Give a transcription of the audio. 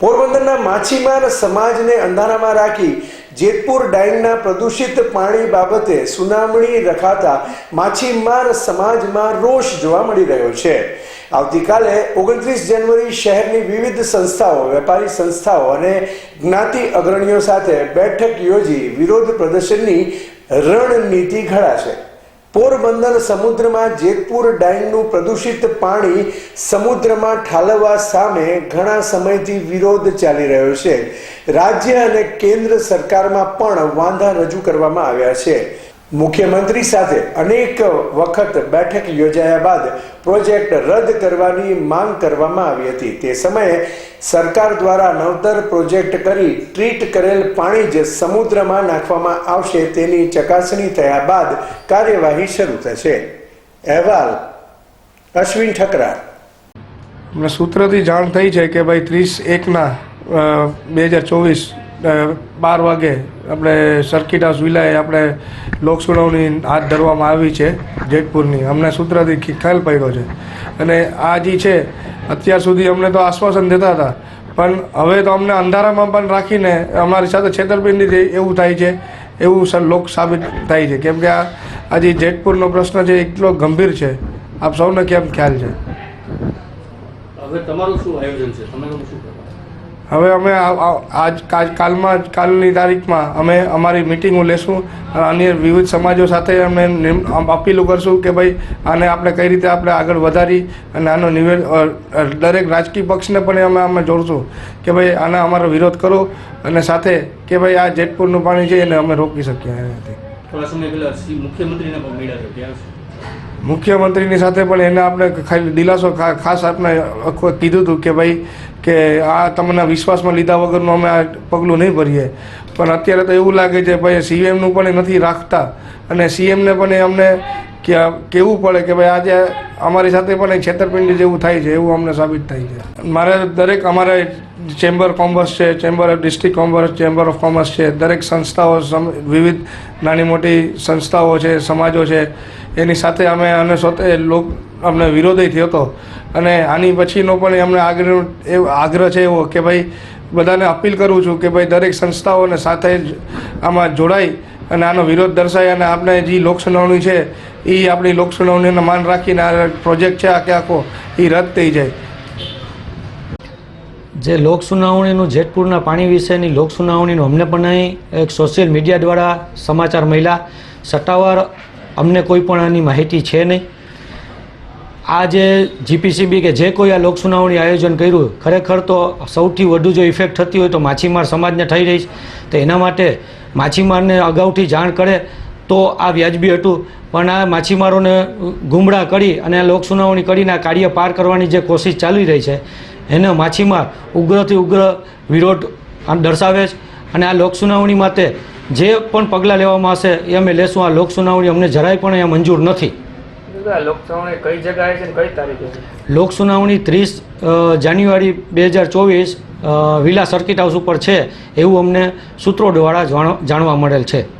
પોરબંદરના માછીમાર સમાજને અંધારામાં રાખી જેતપુર ડાઈંગના પ્રદૂષિત પાણી બાબતે સુનાવણી રખાતા માછીમાર સમાજમાં રોષ જોવા મળી રહ્યો છે. આવતીકાલે ઓગણત્રીસ જાન્યુઆરી શહેરની વિવિધ સંસ્થાઓ, વેપારી સંસ્થાઓ અને જ્ઞાતિ અગ્રણીઓ સાથે બેઠક યોજી વિરોધ પ્રદર્શનની રણનીતિ ઘડાશે. પોરબંદર સમુદ્રમાં જેતપુર ડાઈનનું પ્રદૂષિત પાણી સમુદ્રમાં ઠાલવવા સામે ઘણા સમયથી વિરોધ ચાલી રહ્યો છે. રાજ્ય અને કેન્દ્ર સરકારમાં પણ વાંધા રજૂ કરવામાં આવ્યા છે. મુખ્યમંત્રી સાથે અનેક વખત બેઠક યોજાયા બાદ પ્રોજેક્ટ રદ કરવાની માંગ કરવામાં આવી હતી. તે સમયે સરકાર દ્વારા નવતર પ્રોજેક્ટ કરી ટ્રીટ કરેલ પાણી જ સમુદ્રમાં નાખવામાં આવશે તેની ચકાસણી થયા બાદ કાર્યવાહી શરૂ થશે. અહેવાલ અશ્વિન ઠકરા સૂત્રથી જાણ થઈ છે કે ભાઈ ત્રીસ એકના બે હજાર ચોવીસ બાર વાગે આપણે સર્કિટ હાઉસ વિલાએ આપણે લોક સુનાવણી હાથ ધરવામાં આવી છે. જેતપુરની. અમને સૂત્રથી ખ્યાલ પડ્યો છે. અને આ જે છે, અત્યાર સુધી અમને તો આશ્વાસન દેતા હતા. પણ હવે તો અમને અંધારામાં પણ રાખીને અમારી સાથે છેતરપિંડી થઈ, એવું થાય છે. એવું સ- લોક સાબિત થાય છે. કેમ કે આ આજે જેતપુરનો પ્રશ્ન છે, એટલો ગંભીર છે. આપ સૌને કેમ ખ્યાલ છે? હવે તમારું શું આયોજન છે? તમે શું હવે અમે આજ કાલ- કાલમાં કાલની તારીખમાં અમે અમારી મિટિંગો લેશું અને અન્ય વિવિધ સમાજો સાથે અમે અપીલો કરશું કે ભાઈ આને આપણે કઈ રીતે આપણે આગળ વધારી અને આનો નિવેદ દરેક રાજકીય પક્ષને પણ અમે અમે જોડશું કે ભાઈ આને અમારો વિરોધ કરો અને સાથે કે ભાઈ આ જેતપુરનું પાણી છે એને અમે રોકી શકીએ એનાથી મુખ્યમંત્રીને પણ મળ્યા શું? મુખ્યમંત્રીની સાથે પણ એને આપણે ખાલી દિલાસો ખાસ આપણે કીધું હતું કે ભાઈ કે આ તમને વિશ્વાસમાં લીધા વગરનું અમે આ પગલું નહીં ભરીએ. પણ અત્યારે તો એવું લાગે છે ભાઈ સીએમનું પણ નથી રાખતા. અને સીએમને પણ એ અમને કે કહેવું પડે કે ભાઈ આજે અમારી સાથે પણ એક છેતરપિંડી જેવું થાય છે, એવું અમને સાબિત થાય છે. મારે દરેક અમારે ચેમ્બર કોમર્સ છે, chamber of district commerce, chamber of commerce છે, દરેક સંસ્થાઓ વિવિધ નાની મોટી સંસ્થાઓ છે, સમાજો છે, એની સાથે અમે અને સોતે લોક, અમને વિરોધી થયો હતો. અને આની પછીનો પણ અમને આગ્રહ આગ્રહ છે એવો કે ભાઈ બધાને અપીલ કરું છું કે ભાઈ દરેક સંસ્થાઓને સાથે આમાં જોડાઈ અને આનો વિરોધ દર્શાય અને આપણે જે લોક સુનાવણી છે એ આપણી લોક સુનાવણીને માન રાખીને આ પ્રોજેક્ટ છે, આખે આખો એ રદ થઈ જાય. જે લોક સુનાવણીનું જેતપુરના પાણી વિશેની લોક સુનાવણીનું અમને પણ અહીં એક સોશિયલ મીડિયા દ્વારા સમાચાર મળ્યા. સત્તાવાર અમને કોઈ પણ આની માહિતી છે નહીં. આ જે જીપીસીબી કે જે કોઈ આ લોક સુનાવણી આયોજન કર્યું, ખરેખર તો સૌથી વધુ જો ઇફેક્ટ થતી હોય તો માછીમાર સમાજને થઈ રહી છે. તો એના માટે માછીમારને અગાઉથી જાણ કરે તો આ વ્યાજબી હતું. પણ આ માછીમારોને ગુમરાહ કરી અને આ લોક સુનાવણી કરીને આ કાર્ય પાર કરવાની જે કોશિશ ચાલી રહી છે એને માછીમાર ઉગ્રથી ઉગ્ર વિરોધ દર્શાવે છે. અને આ લોક સુનાવણી માટે જે પણ પગલાં લેવામાં આવશે એ અમે લેશું. આ લોક સુનાવણી અમને જરાય પણ અહીંયા મંજૂર નથી. કઈ જગ્યાએ છે ને કઈ તારીખે છે? લોક સુનાવણી ત્રીસ જાન્યુઆરી બે હજાર ચોવીસ વિલા સર્કિટ હાઉસ ઉપર છે એવું અમને સૂત્રો દ્વારા જાણવા મળેલ છે.